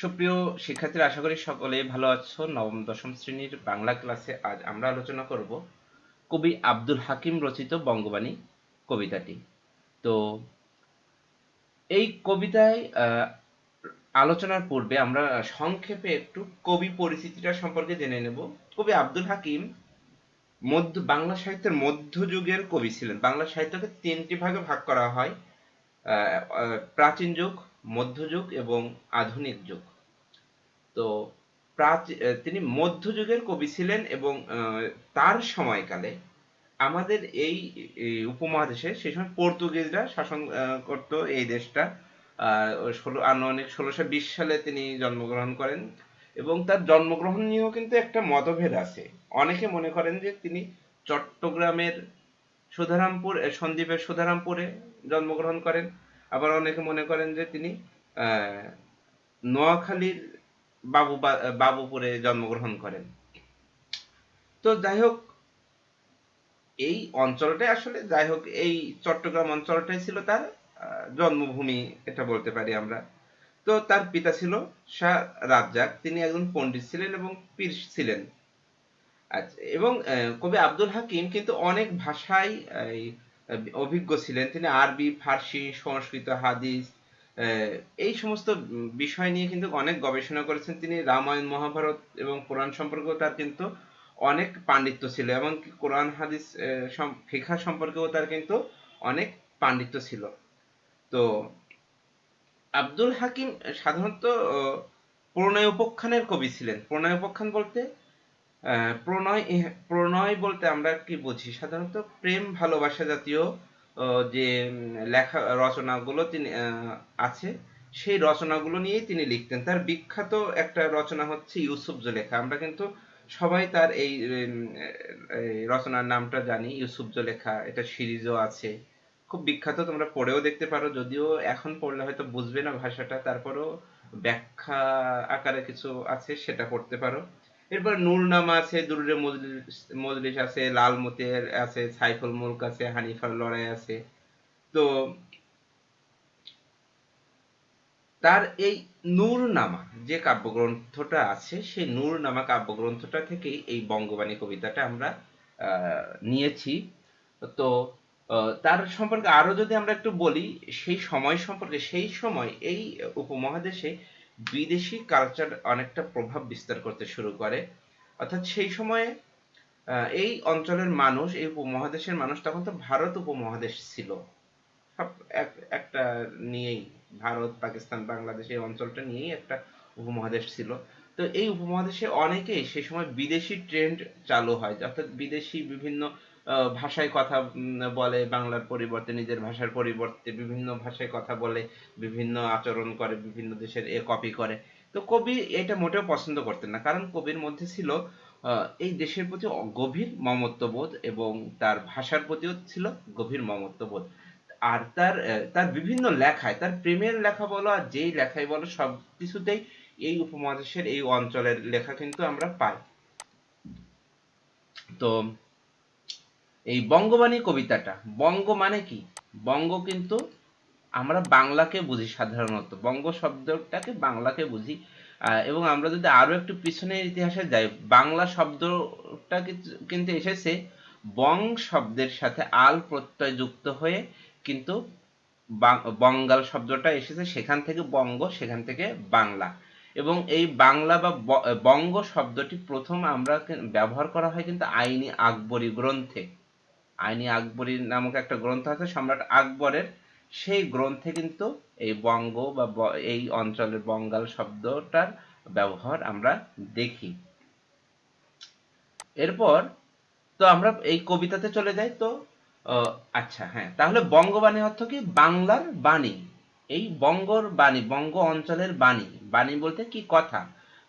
সুপ্রিয় শিক্ষার্থীরা, আশা করি সকলে ভালো আছো। নবম, দশম শ্রেণির বাংলা ক্লাসে আজ আমরা আলোচনা করব কবি আব্দুল হাকিম রচিত বঙ্গবাণী কবিতাটি। তো এই কবিতায় আলোচনার পূর্বে আমরা সংক্ষেপে একটু কবি পরিচিতিটা সম্পর্কে জেনে নেব। কবি আব্দুল হাকিম মধ্য, বাংলা সাহিত্যের মধ্যযুগের কবি ছিলেন। বাংলা সাহিত্যকে তিনটি ভাগে ভাগ করা হয়। প্রাচীন যুগ মধ্যযুগ এবং আধুনিক যুগ। তো তিনি মধ্যযুগের কবি ছিলেন এবং তার সময়কালে আমাদের এই উপমহাদেশে সেই সময় পর্তুগিজরা শাসন করত এই দেশটা। ষোলো, আনুমানিক ষোলোশো বিশ সালে তিনি জন্মগ্রহণ করেন এবং তার জন্মগ্রহণ নিয়েও কিন্তু একটা মতভেদ আছে। অনেকে মনে করেন যে তিনি চট্টগ্রামের সুধারামপুর সন্দ্বীপের সুধারামপুরে জন্মগ্রহণ করেন। আবার অনেকে মনে করেন যে তিনি নোয়াখালীর বাবু বাবুপুরে জন্মগ্রহণ করেন। তো যাই হোক এই অঞ্চলটাই আসলে যাই হোক এই চট্টগ্রাম অঞ্চলটাই ছিল তার জন্মভূমি এটা বলতে পারি আমরা। তো তার পিতা ছিল শাহ রাজ্জাক তিনি একজন পণ্ডিত ছিলেন এবং পীর ছিলেন। আচ্ছা এবং কবি আব্দুল হাকিম কিন্তু অনেক ভাষায় এই, অভিজ্ঞ ছিলেন। তিনি আরবি, ফার্সি, সংস্কৃত, হাদিস এই সমস্ত বিষয় নিয়ে কিন্তু অনেক গবেষণা করেছেন। তিনি রামায়ণ, মহাভারত এবং কোরআন সম্পর্কেও তার কিন্তু অনেক পাণ্ডিত্য ছিল এমনকি কোরআন, হাদিস ফিকহা সম্পর্কেও তার কিন্তু অনেক পাণ্ডিত্য ছিল। তো আব্দুল হাকিম সাধারণত প্রণয় উপাখ্যানের কবি ছিলেন। প্রণয় উপাখ্যান বলতে প্রণয় প্রণয় বলতে আমরা কি বুঝি? সাধারণত প্রেম ভালোবাসা জাতীয় যে লেখা, রচনাগুলো তিনি আছে, সেই রচনাগুলো নিয়েই তিনি লিখতেন। তার বিখ্যাত একটা রচনা হচ্ছে ইউসুফ জুলেখা। আমরা কিন্তু সবাই তার এই রচনার নামটা জানি, ইউসুফ জুলেখা। এটা সিরিজও আছে। খুব বিখ্যাত, তোমরা পড়েও দেখতে পারো। যদিও এখন পড়লে হয়তো বুঝবে না ভাষাটা। তারপরেও ব্যাখ্যা আকারে কিছু আছে, সেটা পড়তে পারো। এরপর নূরনামা আছে, দুরুরে মজলিস আছে, লাল মতের আছে, সাইফুল মুলক আছে, হানিফার লড়াই আছে। তো তার এই নূরনামা যে কাব্যগ্রন্থটা আছে, সেই নূরনামা কাব্যগ্রন্থটা থেকেই এই বঙ্গবাণী কবিতাটা আমরা নিয়েছি। তো তার সম্পর্কে আরও যদি আমরা একটু বলি, সেই সময় সম্পর্কে, সেই সময় এই উপমহাদেশে বিদেশি কালচার অনেকটা প্রভাব বিস্তার করতে শুরু করে। অর্থাৎ সেই সময়ে এই অঞ্চলের মানুষ, এই উপমহাদেশের মানুষ তখন তো ভারত উপমহাদেশ ছিল। সব এক- একটা নিয়েই, ভারত, পাকিস্তান, বাংলাদেশ এই অঞ্চলটা নিয়েই একটা উপমহাদেশ ছিল। তো এই উপমহাদেশে অনেকেই সেই সময় বিদেশি ট্রেন্ড চালু হয়। অর্থাৎ বিদেশি বিভিন্ন ভাষায় কথা বলে, বাংলার পরিবর্তে, নিজের ভাষার পরিবর্তে বিভিন্ন ভাষায় কথা বলে, বিভিন্ন আচরণ করে, বিভিন্ন দেশের এ কপি করে। তো কবি এটা মোটেও পছন্দ করতেন না। কারণ কবির মধ্যে ছিল এই দেশের প্রতি গভীর মমত্ববোধ এবং তার ভাষার প্রতিও ছিল গভীর মমত্ববোধ। আর তার তার বিভিন্ন লেখায়, তার প্রেমের লেখা বলো আর যেই লেখাই বলো, সব কিছুতেই এই উপমহাদেশের এই অঞ্চলের লেখা কিন্তু আমরা পাই। তো এই বঙ্গবাণী কবিতাটা, বঙ্গ মানে কি? বঙ্গ কিন্তু আমরা বাংলাকে বুঝি সাধারণত। বঙ্গ শব্দটাকে বাংলাকে বুঝি। এবং আমরা যদি আরও একটু পিছনের ইতিহাসে যাই, বাংলা শব্দটা কিন্তু- এসেছে বং শব্দের সাথে আল প্রত্যয় যুক্ত হয়ে কিন্তু বঙ্গাল শব্দটা এসেছে সেখান থেকে বঙ্গ, সেখান থেকে বাংলা। এবং এই বাংলা বা বঙ্গ শব্দটি প্রথম আমরা ব্যবহার করা হয় কিন্তু আইনি আকবরী গ্রন্থে। আইনি আকবরী নামক একটা গ্রন্থ আছে, সম্রাট আকবরের। সেই গ্রন্থে কিন্তু এই বঙ্গ বা এই অঞ্চলের বঙ্গাল শব্দটার ব্যবহার আমরা দেখি। এরপর তো আমরা এই কবিতাতে চলে যাই তো আচ্ছা হ্যাঁ তাহলে বঙ্গবাণী অর্থ কি? বাংলার বাণী। এই বঙ্গর বাণী, বঙ্গ অঞ্চলের বাণী বাণী বলতে কি কথা?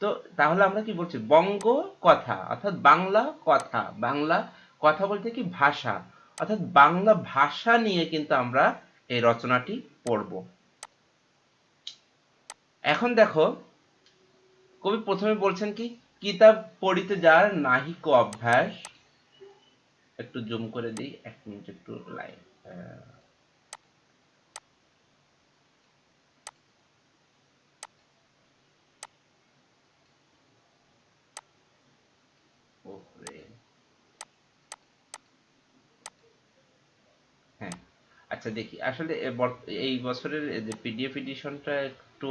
তো তাহলে আমরা কি বলছি? বঙ্গ কথা, অর্থাৎ বাংলা কথা, বাংলা কথা বলতে কি ভাষা? অর্থাৎ বাংলা ভাষা নিয়ে কিন্তু আমরা এই রচনাটি পড়ব। এখন দেখো, কবি প্রথমে বলছেন কি, কিতাব পড়িতে যার নাহিক অভ্যাস। একটু জুম করে দিই, এক মিনিট, একটু লাইন। আচ্ছা দেখি। আসলে এই বছরের যে পিডিএফ এডিশনটা একটু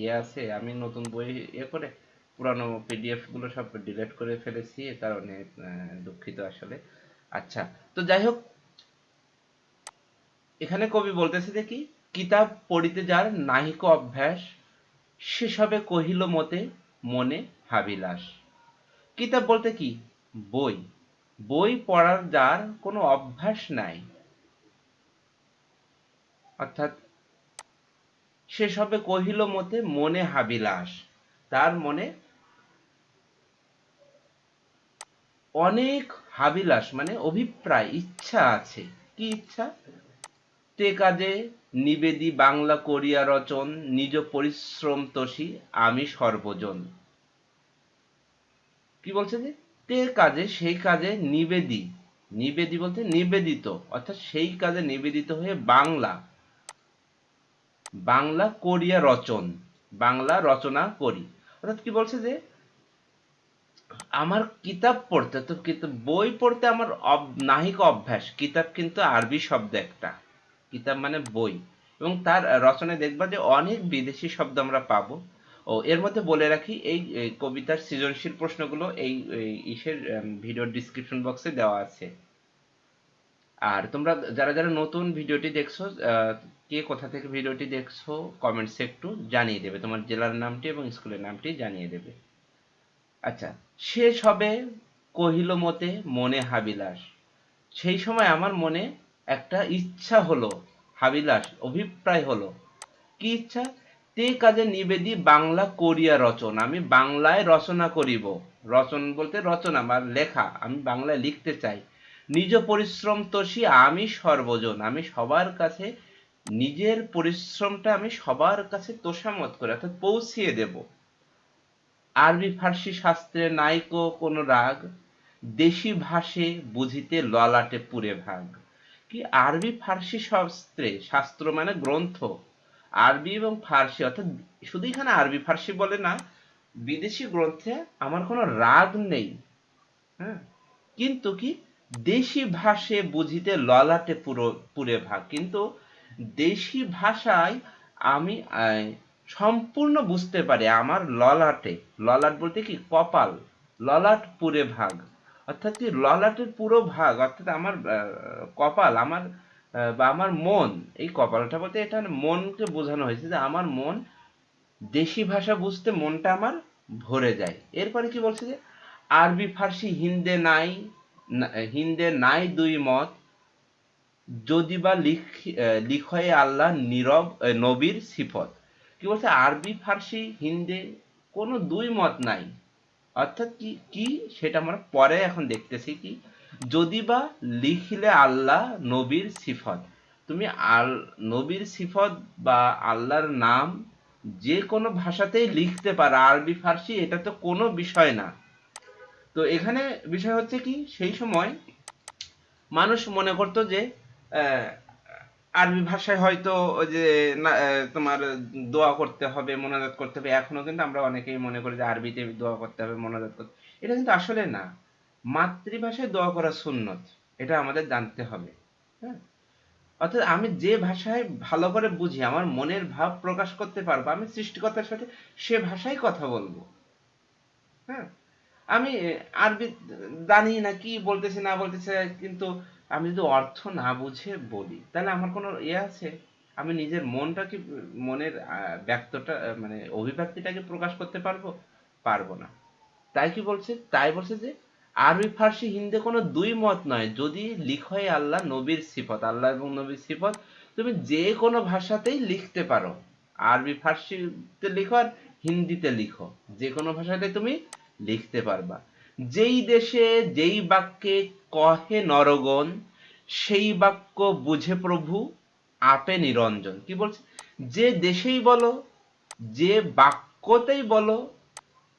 ইয়ে আছে, আমি নতুন বই ইয়ে করে পুরানো পিডিএফগুলো সব ডিলিট করে ফেলেছি, এ কারণে দুঃখিত আসলে। আচ্ছা তো যাই হোক, এখানে কবি বলতেছে কি, কিতাব পড়িতে যার নাহিক অভ্যাস, সেসবে কহিল মতে মনে হাবিলাস। কিতাব বলতে কি? বই। বই পড়ার যার কোনো অভ্যাস নাই। অর্থাৎ সেসবে কহিল মতে মনে হাবিলাস। তার মনে অনেক হাবিলাস মানে অভিপ্রায়, ইচ্ছা আছে। কি ইচ্ছা? তে কাজে নিবেদি বাংলা করিয়া রচন, নিজ পরিশ্রম তোষি আমি সর্বজন। কি বলছে যে? তে কাজে, সেই কাজে নিবেদি। নিবেদি বলতে নিবেদিত, অর্থাৎ সেই কাজে নিবেদিত হয়ে বাংলা। বাংলা করিয়া রচন, বাংলা রচনা করি। অর্থাৎ কি বলছে যে, আমার কিতাব পড়তে, তো বই পড়তে আমার নাহিক অভ্যাস। কিতাব কিন্তু আরবি শব্দ একটা। কিতাব মানে বই। এবং তার রচনায় দেখবা যে অনেক বিদেশি শব্দ আমরা পাবো। ও, এর মধ্যে বলে রাখি, এই কবিতার সৃজনশীল প্রশ্নগুলো এই ইসের ভিডিও ডিসক্রিপশন বক্সে দেওয়া আছে। আর তোমরা, যারা যারা নতুন ভিডিওটি দেখছ কে কোথা থেকে ভিডিওটি দেখছ কমেন্টসে একটু জানিয়ে দেবে। তোমার জেলার নামটি এবং স্কুলের নামটি জানিয়ে দেবে। আচ্ছা শেষ হবে কহিল মতে মনে হাবিলাস। সেই সময় আমার মনে একটা ইচ্ছা হলো, হাবিলাস, অভিপ্রায় হলো। কি ইচ্ছা? তে কাজে নিবেদি বাংলা করিয়া রচন। আমি বাংলায় রচনা করিব। রচন বলতে রচনা বা লেখা। আমি বাংলায় লিখতে চাই। নিজ পরিশ্রম তোষী আমি সর্বজন। আমি সবার কাছে নিজের পরিশ্রমটা আমি সবার কাছে তোষামত করে, অর্থাৎ পৌঁছিয়ে দেব। আরবি, ফার্সি শাস্ত্রে নাইকো কোন রাগ, দেশি ভাষে বুঝিতে ললাটে পুরে ভাগ। কি আরবি, ফার্সি শাস্ত্রে, শাস্ত্র মানে গ্রন্থ। আরবি এবং ফার্সি, অর্থাৎ শুধু এখানে আরবি, ফার্সি বলে না, বিদেশি গ্রন্থে আমার কোনো রাগ নেই। হ্যাঁ? কিন্তু কি, দেশি ভাষে বুঝিতে ললাটে পুরো, পুরে ভাগ। কিন্তু দেশি ভাষায় আমি সম্পূর্ণ বুঝতে পারি আমার ললাটে। ললাট বলতে কি? কপাল। ললাট পুরে ভাগ। অর্থাৎ কি? ললাটের পুরো ভাগ, অর্থাৎ আমার কপাল, আমার বা আমার মন। এই কপালটা বলতে এটা মনকে বোঝানো হয়েছে যে আমার মন দেশি ভাষা বুঝতে মনটা আমার ভরে যায়। এরপরে কি বলছে যে, আরবি, ফার্সি, হিন্দে নাই হিন্দে নাই দুই মত যদি বা লিখ লিখয়ে আল্লাহ নীরব নবীর সিফত। কি বলছে? আরবি, ফার্সি, হিন্দি কোনো দুই মত নাই। অর্থাৎ কি কি? সেটা আমরা পরে এখন দেখতেছি কি? যদি বা লিখলে আল্লাহ নবীর সিফত। তুমি আল, নবীর সিফত বা আল্লাহর নাম যে কোনো ভাষাতেই লিখতে পারো। আরবি, ফার্সি, এটা তো কোনো বিষয় না। তো এখানে বিষয় হচ্ছে কি? সেই সময় মানুষ মনে করতো যে আরবি ভাষায় হয়তো ওই যে তোমার দোয়া করতে হবে, মোনাজাত করতে হবে, এখনও কিন্তু আমরা অনেকেই মনে করি যে আরবিতে দোয়া করতে হবে, মোনাজাত করতে এটা কিন্তু আসলে না। মাতৃভাষায় দোয়া করা সুন্নত, এটা আমাদের জানতে হবে হ্যাঁ? অর্থাৎ আমি যে ভাষায় ভালো করে বুঝি, আমার মনের ভাব প্রকাশ করতে পারব, আমি সৃষ্টিকর্তার সাথে সে ভাষায় কথা বলব হ্যাঁ? আমি আরবি জানি না কি বলতেছে, না বলতেছে, কিন্তু আমি যদি অর্থ না বুঝে বলি, তাহলে আমার কোনো ইয়ে আছে? আমি নিজের মনটাকে, মনের ব্যক্তটা মানে অভিব্যক্তিটাকে প্রকাশ করতে পারব? পারব না। তাই কি বলছে? তাই বলছে যে আরবি ফার্সি হিন্দি কোনো দুই মত নয়। যদি লিখয় আল্লাহ নবীর সিফত, আল্লাহ এবং নবীর সিফত, তুমি যে কোনো ভাষাতেই লিখতে পারো। আরবি ফার্সিতে লিখো আর হিন্দিতে লিখো। যে কোনো ভাষাতে তুমি লিখতে পারবা। যেই দেশে যেই বাক্যে কহে নরগণ, সেই বাক্য বুঝে প্রভু, আপে নিরঞ্জন। কি বলছে? যে দেশেই বলো, যে বাক্যতেই বলো,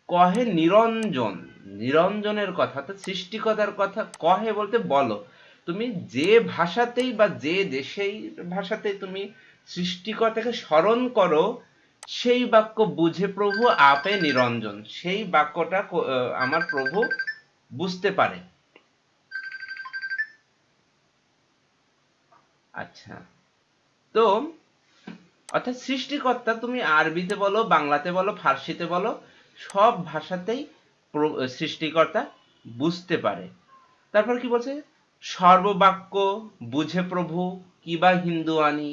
কহে নিরঞ্জন। নিরঞ্জনের কথা তো সৃষ্টিকতার কথা কহে বলতে বলো। তুমি যে ভাষাতেই বা যে দেশেই ভাষাতেই তুমি সৃষ্টিকর্তাকে স্মরণ করো সেই বাক্য বুঝে প্রভু আপে নিরঞ্জন। সেই বাক্যটা আমার প্রভু বুঝতে পারে। আচ্ছা। তো, অর্থাৎ সৃষ্টিকর্তা তুমি আরবিতে বলো, বাংলাতে বলো, ফার্সিতে বলো, সব ভাষাতেই সৃষ্টিকর্তা বুঝতে পারে। তারপর কি বলছে? সর্ববাক্য বুঝে প্রভু কিবা হিন্দু আনি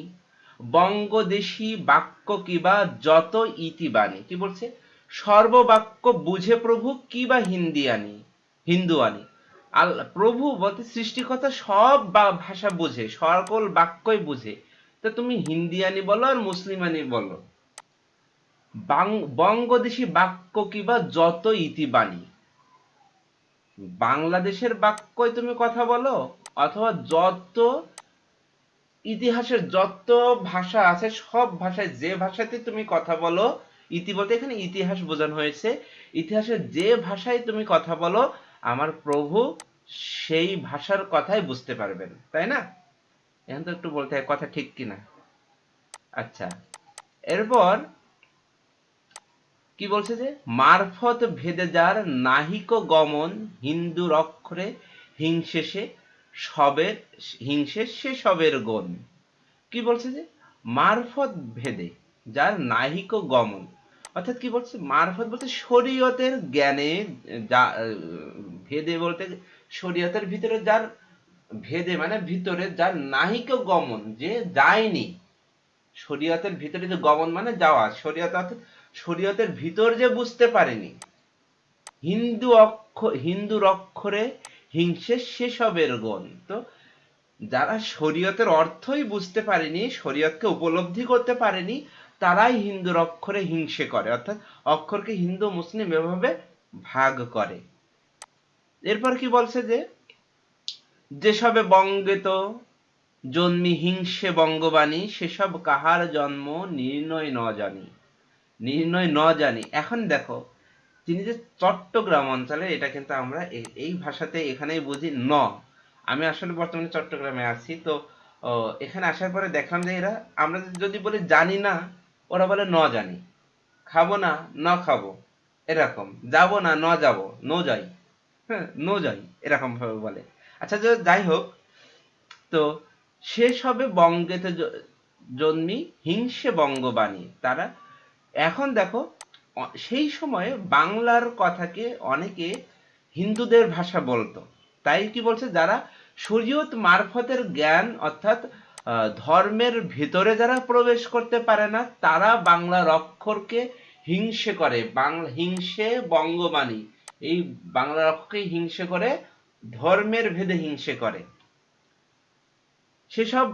বঙ্গদেশী বাক্য কিবা যত ইতিবাণী কি বলছে? সর্ববাক্য বুঝে প্রভু কিবা হিন্দি আনি? হিন্দু আনি। আল, প্রভু বলতে সৃষ্টিকর্তা সব ভাষা বুঝে, সকল বাক্যই বুঝে। তো তুমি হিন্দিয়ানি বলো আর মুসলিমানি বলো। বাং- বঙ্গদেশী বাক্য কিবা যত ইতিবাণী বাংলাদেশের বাক্যই তুমি কথা বলো? অথবা যত ইতিহাসের যত ভাষা আছে, সব ভাষায় যে ভাষাতে তুমি কথা বলো ইতি বলতে এখানে ইতিহাস বোঝানো হয়েছে। ইতিহাসের যে ভাষায় তুমি কথা বলো, আমার প্রভু সেই ভাষার কথাই বুঝতে পারবেন, তাই না? এখন তো একটু বলতে কথা ঠিক কিনা? আচ্ছা এরপর কি বলছে যে, মারফত ভেদে যার নাহিক গমন হিন্দুর অক্ষরে হিংসেসে সবের হিংসে সে সবের গণ। কি বলছে যে? মারফত ভেদে, যার নাহিক গমন। অর্থাৎ কি বলছে? মারফত বলতে শরীয়তের জ্ঞানে যা, ভেদে বলতে শরীয়তের ভিতরে যার ভেদে মানে ভিতরে যার নাহিক গমন, যে যায়নি। শরীয়তের ভিতরে যে গমন মানে যাওয়া। শরীয়ত অর্থাৎ শরীয়তের ভিতর যে বুঝতে পারেনি। হিন্দু অক্ষ, হিন্দুর অক্ষরে হিংসে সেসবের গণ। তো যারা শরীয়তের অর্থই বুঝতে পারেনি, শরীয়তকে উপলব্ধি করতে পারেনি, তারাই হিন্দুর অক্ষরে হিংসে করে। অর্থাৎ অক্ষরকে হিন্দু, মুসলিম এভাবে ভাগ করে। এরপর কি বলছে যে, যেসবে বঙ্গেত জন্মি হিংসে বঙ্গবাণী, সেসব কাহার জন্ম নির্ণয় ন জানি। নির্ণয় ন জানি। এখন দেখো তিনি যে চট্টগ্রাম অঞ্চলে, এটা কিন্তু আমরা এই ভাষাতে এখানেই বুঝি ন। আমি আসলে বর্তমানে চট্টগ্রামে আছি, তো এখানে আসার পরে দেখলাম যে এরা, আমরা যদি বলি জানি না, ওরা বলে ন জানি। খাব না, ন খাব। এরকম। যাব না, ন যাব। নো যাই। হ্যাঁ নো যাই। এরকম ভাবে বলে। আচ্ছা যাই হোক, তো, শেষ হবে বঙ্গেতে জন্মি হিংসে বঙ্গবাণী। তারা, এখন দেখো সেই সময়ে বাংলার কথাকে অনেকে হিন্দুদের ভাষা বলতো। তাই কি বলছে? যারা শরীয়ত মারফতের জ্ঞান অর্থাৎ ধর্মের ভিতরে যারা প্রবেশ করতে পারে না, তারা বাংলার অক্ষরকে হিংসে করে। বাংলা, হিংসে বঙ্গবাণী। এই বাংলার অক্ষরকে হিংসে করে, ধর্মের ভেদে হিংসে করে। সেসব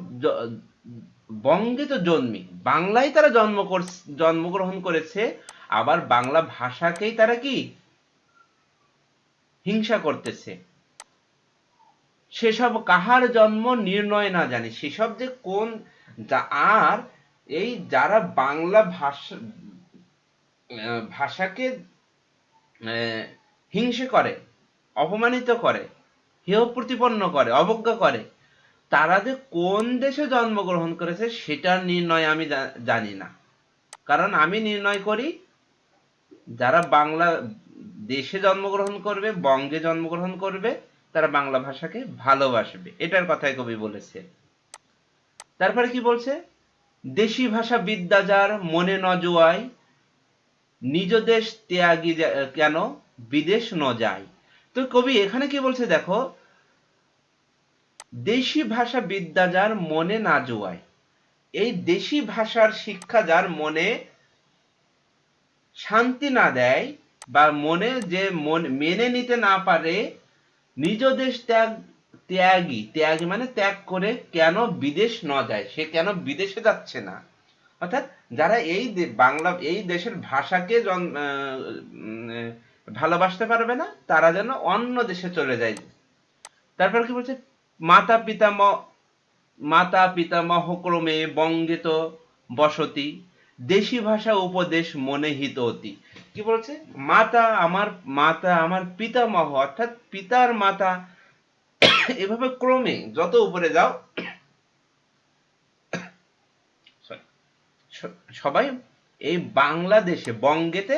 বঙ্গে তো জন্মি। বাংলায় তারা জন্ম জন্মগ্রহণ করেছে। আবার বাংলা ভাষাকেই তারা কি? হিংসা করতেছে। সেসব কাহার জন্ম নির্ণয় না জানি। সেসব যে কোন আর, এই যারা বাংলা ভাষা ভাষাকে হিংসে করে, অপমানিত করে, হেয় প্রতিপন্ন করে, অবজ্ঞা করে, তারা যে কোন দেশে জন্মগ্রহণ করেছে, সেটার নির্ণয় আমি জানি না। কারণ আমি নির্ণয় করি যারা বাংলা দেশে জন্মগ্রহণ করবে, বঙ্গে জন্মগ্রহণ করবে, তারা বাংলা ভাষাকে ভালোবাসবে। এটার কথাই কবি বলেছে। তারপরে কি বলছে? দেশি ভাষা বিদ্যা যার, মনে ন জোয়ায়, নিজ দেশ ত্যাগী কেন? বিদেশ ন যায়। তো কবি এখানে কি বলছে দেখো? দেশি ভাষা বিদ্যা যার, মনে না জোয়ায়। এই দেশি ভাষার শিক্ষা যার, মনে শান্তি না দেয় বা মনে যে মন মেনে নিতে না পারে, নিজ দেশ ত্যাগ, ত্যাগী ত্যাগী মানে ত্যাগ করে কেন বিদেশ ন যায়? সে কেন বিদেশে যাচ্ছে না? অর্থাৎ যারা এই বাংলা, এই দেশের ভাষাকে ভালোবাসতে পারবে না, তারা যেন অন্য দেশে চলে যায়। তারপর কি বলছে? মাতা পিতামহ মাতা পিতামহ ক্রমে বঙ্গিত বসতি। দেশি ভাষা উপদেশ মনে হিত অতি। কি বলছে? মাতা আমার মাতা আমার পিতামহ, অর্থাৎ পিতার মাতা, এভাবে ক্রমে যত উপরে যাও সবাই এই বাংলাদেশে, বঙ্গেতে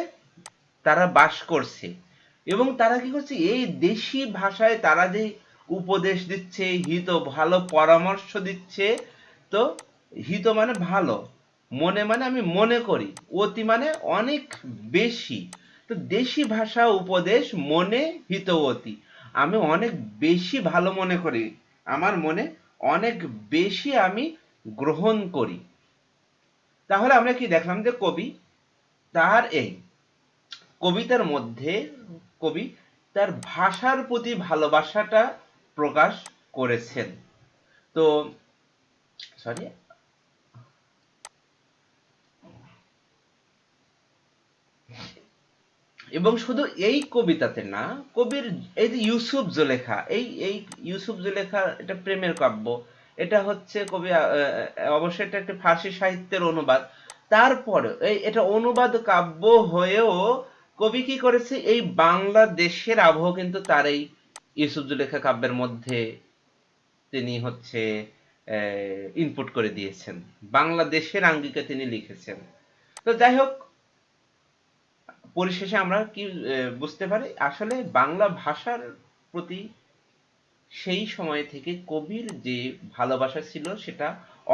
তারা বাস করছে। এবং তারা কি করছে? এই দেশি ভাষায় তারা যে উপদেশ দিচ্ছে, হিত, ভালো পরামর্শ দিচ্ছে, তো হিত মানে ভালো। মনে মানে আমি মনে করি, অতি মানে অনেক বেশি। তো দেশি ভাষা উপদেশ মনে হিতবতী আমি অনেক বেশি ভালো মনে করি, আমার মনে অনেক বেশি আমি গ্রহণ করি। তাহলে আমরা কি দেখলাম যে কবি তার এই কবিতার মধ্যে, কবি তার ভাষার প্রতি ভালোবাসাটা প্রকাশ করেছেন। তো সরি এবং শুধু এই কবিতাতে না, কবির এই যে ইউসুফ জুলেখা, এই এই ইউসুফ জুলেখা এটা প্রেমের কাব্য। এটা হচ্ছে কবি অবশ্যই এটা একটা ফার্সি সাহিত্যের অনুবাদ। তারপরে এই, এটা অনুবাদ কাব্য হয়েও কবি কি করেছে, এই বাংলাদেশের আবহ কিন্তু তার এই ইউসুফ জুলেখা কাব্যের মধ্যে তিনি হচ্ছে ইনপুট করে দিয়েছেন। বাংলাদেশের আঙ্গিকে তিনি লিখেছেন। তো যাই হোক পরিশেষে আমরা কি বুঝতে পারি? আসলে বাংলা ভাষার প্রতি সেই সময় থেকে কবির যে ভালোবাসা ছিল, সেটা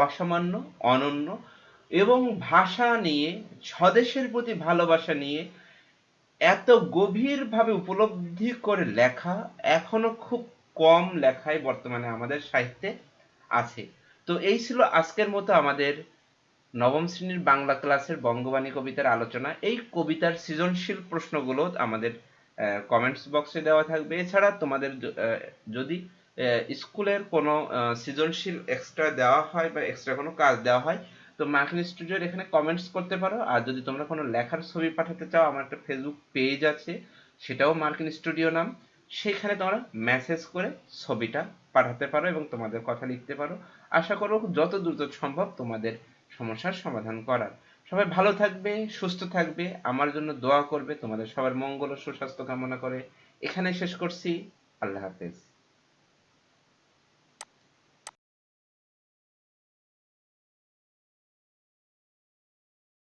অসামান্য, অনন্য এবং ভাষা নিয়ে, স্বদেশের প্রতি ভালোবাসা নিয়ে এত গভীরভাবে উপলব্ধি করে লেখা এখনও খুব কম লেখায় বর্তমানে আমাদের সাহিত্যে আছে। তো এই ছিল আজকের মতো আমাদের নবম শ্রেণির বাংলা ক্লাসের বঙ্গবাণী কবিতার আলোচনা। এই কবিতার সৃজনশীল প্রশ্নগুলো আমাদের কমেন্টস বক্সে দেওয়া থাকবে। এছাড়া তোমাদের যদি স্কুলের কোনো সৃজনশীল এক্সট্রা দেওয়া হয় বা এক্সট্রা কোনো কাজ দেওয়া হয়, তো মার্কিন স্টুডিওর এখানে কমেন্টস করতে পারো। আর যদি তোমরা কোনো লেখার ছবি পাঠাতে চাও, আমার একটা ফেসবুক পেজ আছে, সেটাও মার্কিন স্টুডিও নাম। সেখানে তোমরা মেসেজ করে ছবিটা পাঠাতে পারো এবং তোমাদের কথা লিখতে পারো। আশা করো যত দ্রুত সম্ভব তোমাদের সমস্যার সমাধান করার। সবাই ভালো থাকবে, সুস্থ থাকবে, আমার জন্য দোয়া করবে, তোমাদের সবার মঙ্গল ও সুস্বাস্থ্য কামনা করে। এখানে শেষ করছি। আল্লাহ হাফেজ।